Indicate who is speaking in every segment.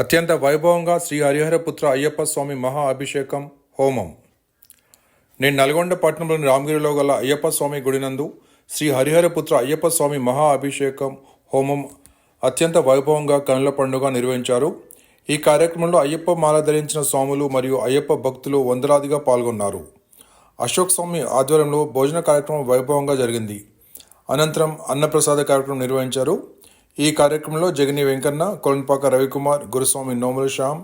Speaker 1: అత్యంత వైభవంగా శ్రీ హరిహరపుత్ర అయ్యప్ప స్వామి మహా అభిషేకం హోమం. నేను నల్గొండ పట్టణంలోని రామగిరిలో గల అయ్యప్ప స్వామి గుడినందు శ్రీ హరిహరపుత్ర అయ్యప్ప స్వామి మహా అభిషేకం హోమం అత్యంత వైభవంగా కనుల పండుగ నిర్వహించారు. ఈ కార్యక్రమంలో అయ్యప్ప మాల ధరించిన స్వాములు మరియు అయ్యప్ప భక్తులు వందలాదిగా పాల్గొన్నారు. అశోక్ స్వామి ఆధ్వర్యంలో భోజన కార్యక్రమం వైభవంగా జరిగింది. అనంతరం అన్నప్రసాద కార్యక్రమం నిర్వహించారు. ఈ కార్యక్రమంలో జగని వెంకన్న కొలంపాక రవికుమార్ గురుస్వామి నోముల శ్యామ్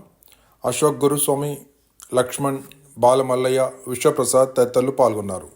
Speaker 1: అశోక్ గురుస్వామి లక్ష్మణ్ బాలమల్లయ్య విశ్వప్రసాద్ తదితరులు పాల్గొన్నారు.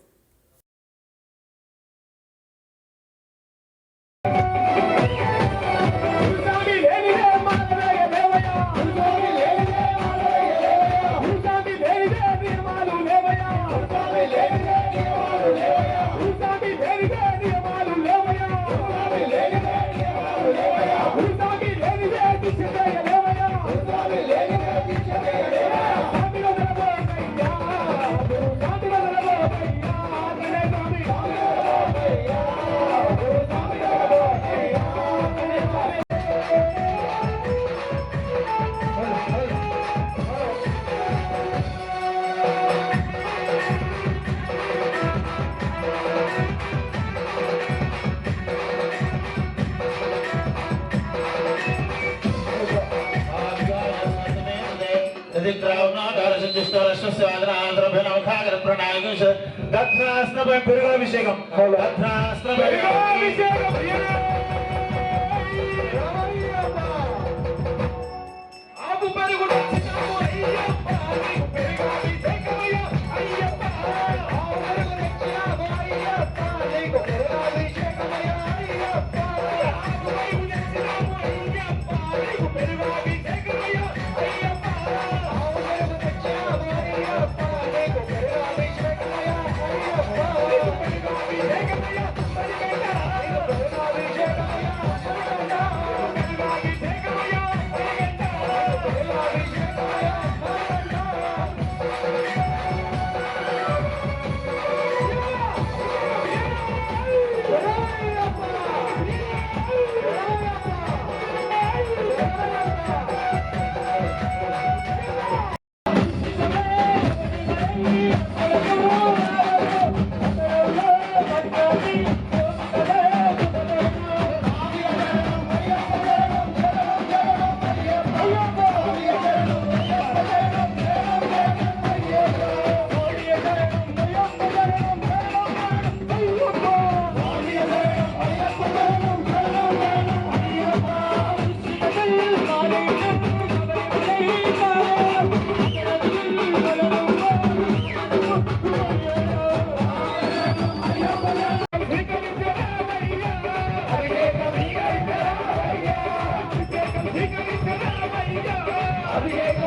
Speaker 2: ईश्वरस्य आग्रहाग्रभ्यनवखाग्रप्रणायुष दध्रास्त्रभैर्भिर्गाभिषेकम् दध्रास्त्रभैर्भिर्गाभिषेकम् अभी एक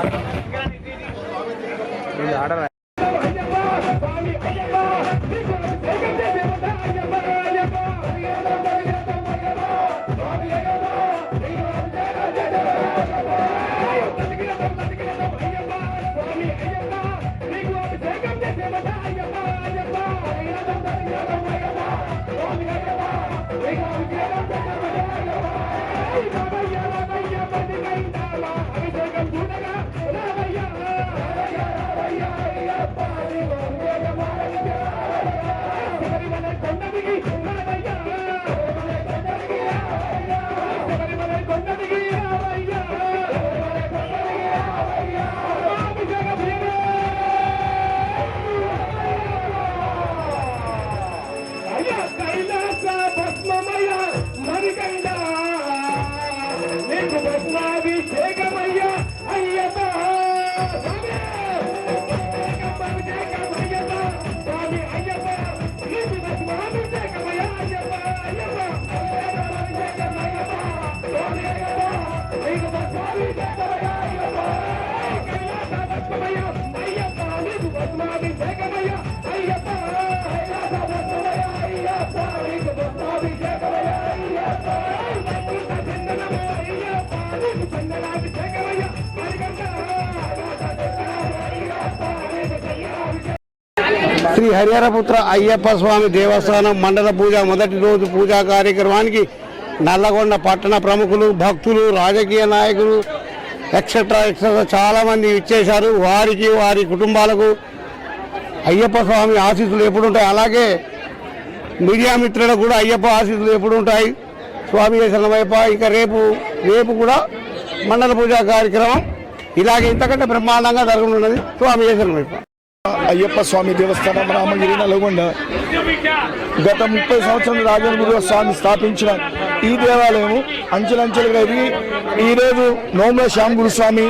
Speaker 2: Thank you.
Speaker 3: శ్రీ హరిహరపుత్ర అయ్యప్ప స్వామి దేవస్థానం మండల పూజ మొదటి రోజు పూజా కార్యక్రమానికి నల్లగొండ పట్టణ ప్రముఖులు భక్తులు రాజకీయ నాయకులు ఎక్సెట్రా ఎక్సెట్రా చాలామంది ఇచ్చేశారు. వారికి వారి కుటుంబాలకు అయ్యప్ప స్వామి ఆశీస్సులు ఎప్పుడు ఉంటాయి అలాగే మీడియా మిత్రులకు కూడా అయ్యప్ప ఆశీస్సులు ఎప్పుడు ఉంటాయి స్వామి శరణమయ్యప్ప ఇంకా రేపు రేపు కూడా మండల పూజా కార్యక్రమం. ఇలాగే ఇంతకంటే బ్రహ్మాండంగా జరగనున్నది స్వామి శరణమయ్యప్ప
Speaker 4: అయ్యప్ప స్వామి దేవస్థానం రామగిరి నల్గొండ. గత ముప్పై సంవత్సరాలు రాజనగురు స్వామి స్థాపించిన ఈ దేవాలయం అంచెలంచెలుగా ఎదిగి ఈరోజు నోముల శ్యామ్ గురుస్వామి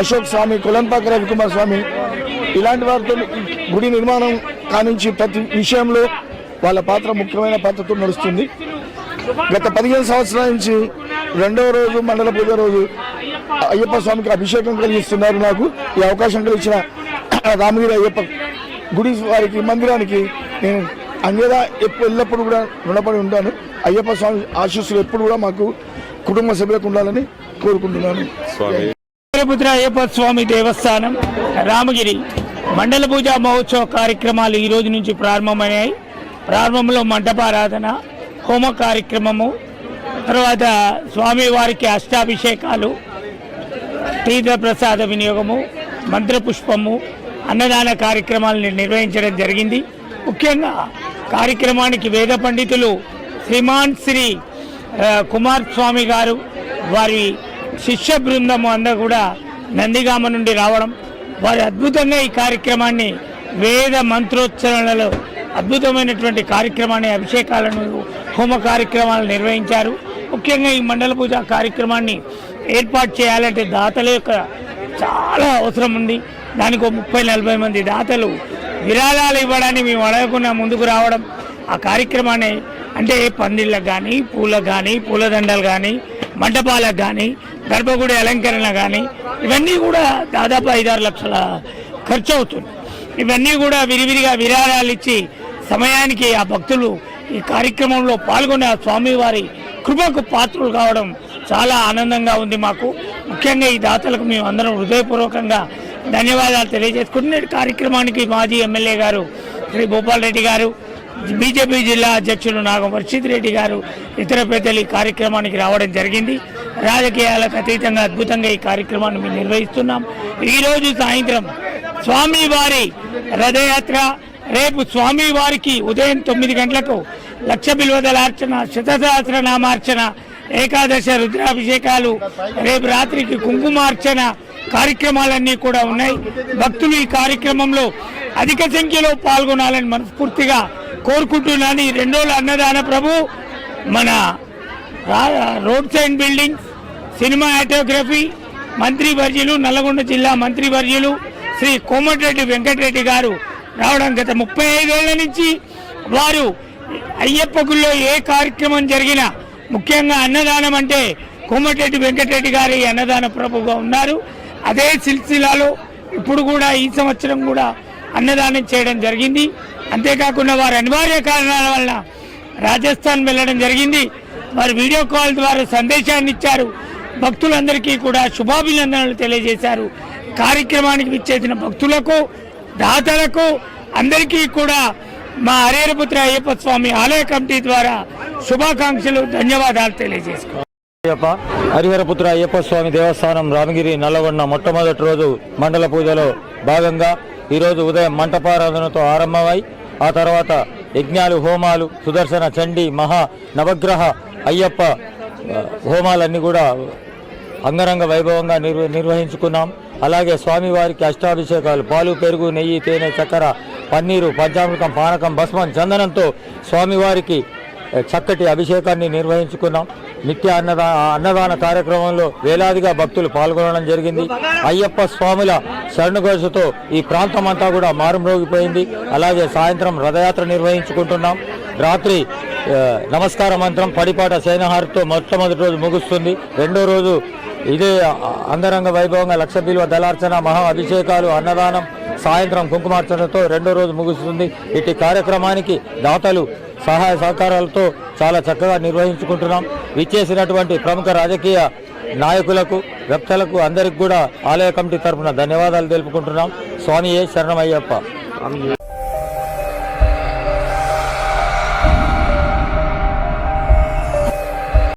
Speaker 4: అశోక్ స్వామి కులంపాక రవికుమార్ స్వామి ఇలాంటి వారితో గుడి నిర్మాణం కానించి ప్రతి విషయంలో వాళ్ళ పాత్ర ముఖ్యమైన పాత్రతో నడుస్తుంది. గత పదిహేను సంవత్సరాల నుంచి రెండవ రోజు మండల పూజ రోజు అయ్యప్ప స్వామికి అభిషేకం కలిగిస్తున్నారు నాకు. ఈ అవకాశం కలిగించిన రామగిరి అయ్యప్ప గుడి వారికి మందిరానికి నేను అంగేదా ఎప్పుడు ఎల్లప్పుడూ కూడా రుణపడి ఉంటాను. అయ్యప్ప స్వామి ఆశీస్సులు ఎప్పుడు కూడా మాకు కుటుంబ సభ్యులకు ఉండాలని కోరుకుంటున్నాను.
Speaker 5: వీరభద్ర అయ్యప్ప స్వామి దేవస్థానం రామగిరి మండల పూజ మహోత్సవ కార్యక్రమాలు ఈ రోజు నుంచి ప్రారంభమయ్యాయి. ప్రారంభంలో మంటపారాధన హోమ కార్యక్రమము తర్వాత స్వామివారికి అష్టాభిషేకాలు తీర్థ ప్రసాద వినియోగము మంత్రపుష్పము అన్నదాన కార్యక్రమాలను నిర్వహించడం జరిగింది. ముఖ్యంగా కార్యక్రమానికి వేద పండితులు శ్రీమాన్ శ్రీ కుమార్ స్వామి గారు వారి శిష్య బృందం అందరూ కూడా నందిగామ నుండి రావడం. వారి అద్భుతంగా ఈ కార్యక్రమాన్ని వేద మంత్రోచ్చరణలో అద్భుతమైనటువంటి కార్యక్రమాన్ని అభిషేకాలను హోమ కార్యక్రమాలు నిర్వహించారు. ముఖ్యంగా ఈ మండల పూజ కార్యక్రమాన్ని ఏర్పాటు చేయాలంటే దాతల యొక్క చాలా అవసరం ఉంది. దానికి ఒక ముప్పై నలభై మంది దాతలు విరాళాలు ఇవ్వడానికి మేము అడగకుండా ముందుకు రావడం ఆ కార్యక్రమాన్ని అంటే పందిళ్ళకు కానీ పూలకు కానీ పూలదండలు కానీ మంటపాలకు కానీ గర్భగుడి అలంకరణ కానీ ఇవన్నీ కూడా దాదాపు ఐదారు లక్షల ఖర్చు అవుతుంది. ఇవన్నీ కూడా విరివిరిగా విరాళాలు ఇచ్చి సమయానికి ఆ భక్తులు ఈ కార్యక్రమంలో పాల్గొనే ఆ స్వామివారి కృపకు పాత్రలు కావడం చాలా ఆనందంగా ఉంది మాకు. ముఖ్యంగా ఈ దాతలకు మేము అందరం హృదయపూర్వకంగా ధన్యవాదాలు తెలియజేసుకుంటున్న కార్యక్రమానికి మాజీ ఎమ్మెల్యే గారు శ్రీ భూపాల్ రెడ్డి గారు బీజేపీ జిల్లా అధ్యక్షులు నాగం వర్షిత్ రెడ్డి గారు ఇతర పెద్దలు ఈ కార్యక్రమానికి రావడం జరిగింది. రాజకీయాలకు అతీతంగా అద్భుతంగా ఈ కార్యక్రమాన్ని మేము నిర్వహిస్తున్నాం. ఈరోజు సాయంత్రం స్వామివారి రథయాత్ర రేపు స్వామివారికి ఉదయం తొమ్మిది గంటలకు లక్ష బిల్వదలార్చన శతసహస్ర నామార్చన ఏకాదశ రుద్రాభిషేకాలు రేపు రాత్రికి కుంకుమార్చన కార్యక్రమాలన్నీ కూడా ఉన్నాయి. భక్తులు ఈ కార్యక్రమంలో అధిక సంఖ్యలో పాల్గొనాలని మనస్ఫూర్తిగా కోరుకుంటున్నాను. ఈ రెండోళ్ళు అన్నదాన ప్రభు మన రా- road side buildings cinematography మంత్రి వర్యులు నల్గొండ జిల్లా మంత్రి వర్యులు శ్రీ కోమటిరెడ్డి వెంకటరెడ్డి గారు రావడం గత ముప్పై ఐదేళ్ళ నుంచి వారు అయ్యప్ప గుళ్ళో ఏ కార్యక్రమం జరిగినా ముఖ్యంగా అన్నదానం అంటే కోమటిరెడ్డి వెంకటరెడ్డి గారి అన్నదాన ప్రభుగా ఉన్నారు. అదే సిల్సిలాలో ఇప్పుడు కూడా ఈ సంవత్సరం కూడా అన్నదానం చేయడం జరిగింది. అంతేకాకుండా వారు అనివార్య కారణాల వలన రాజస్థాన్ వెళ్ళడం జరిగింది. వారు వీడియో కాల్ ద్వారా సందేశాన్ని ఇచ్చారు. భక్తులందరికీ కూడా శుభాభినందనలు తెలియజేశారు. కార్యక్రమానికి విచ్చేసిన భక్తులకు దాతలకు అందరికీ కూడా మా హరేరపుత్ర అయ్యప్ప స్వామి ఆలయ కమిటీ ద్వారా శుభాకాంక్షలు ధన్యవాదాలు తెలియజేసుకో.
Speaker 6: అయ్యప్ప హరిహరపుత్ర అయ్యప్ప స్వామి దేవస్థానం రామగిరి నల్లగొండ మొట్టమొదటి రోజు మండల పూజలో భాగంగా ఈరోజు ఉదయం మంటపారాధనతో ఆరంభమై ఆ తర్వాత యజ్ఞాలు హోమాలు సుదర్శన చండి మహా నవగ్రహ అయ్యప్ప హోమాలన్నీ కూడా అంగరంగ వైభవంగా నిర్వహించుకున్నాం. అలాగే స్వామివారికి అష్టాభిషేకాలు పాలు పెరుగు నెయ్యి తేనె చక్కెర పన్నీరు పంచామృతం పానకం భస్మం చందనంతో స్వామివారికి చక్కటి అభిషేకాన్ని నిర్వహించుకున్నాం. నిత్య అన్నదా అన్నదాన కార్యక్రమంలో వేలాదిగా భక్తులు పాల్గొనడం జరిగింది. అయ్యప్ప స్వాముల శరణఘోషతో ఈ ప్రాంతం అంతా కూడా మారుమ్రోగిపోయింది. అలాగే సాయంత్రం రథయాత్ర నిర్వహించుకుంటున్నాం. రాత్రి నమస్కార మంత్రం పడిపాట సేనహారతో మొట్టమొదటి రోజు ముగుస్తుంది. రెండో రోజు ఇదే అంగరంగ వైభవంగా లక్ష బిల్వ దళార్చన మహా అభిషేకాలు అన్నదానం సాయంత్రం కుంకుమార్చనతో రెండో రోజు ముగుస్తుంది. ఇటు కార్యక్రమానికి దాతలు సహాయ సహకారాలతో చాలా చక్కగా నిర్వహించుకుంటున్నాం. విచ్చేసినటువంటి ప్రముఖ రాజకీయ నాయకులకు వ్యక్తులకు అందరికి కూడా ఆలయ కమిటీ తరఫున ధన్యవాదాలు తెలుపుకుంటున్నాం. స్వామియే శరణమయ్యప్ప.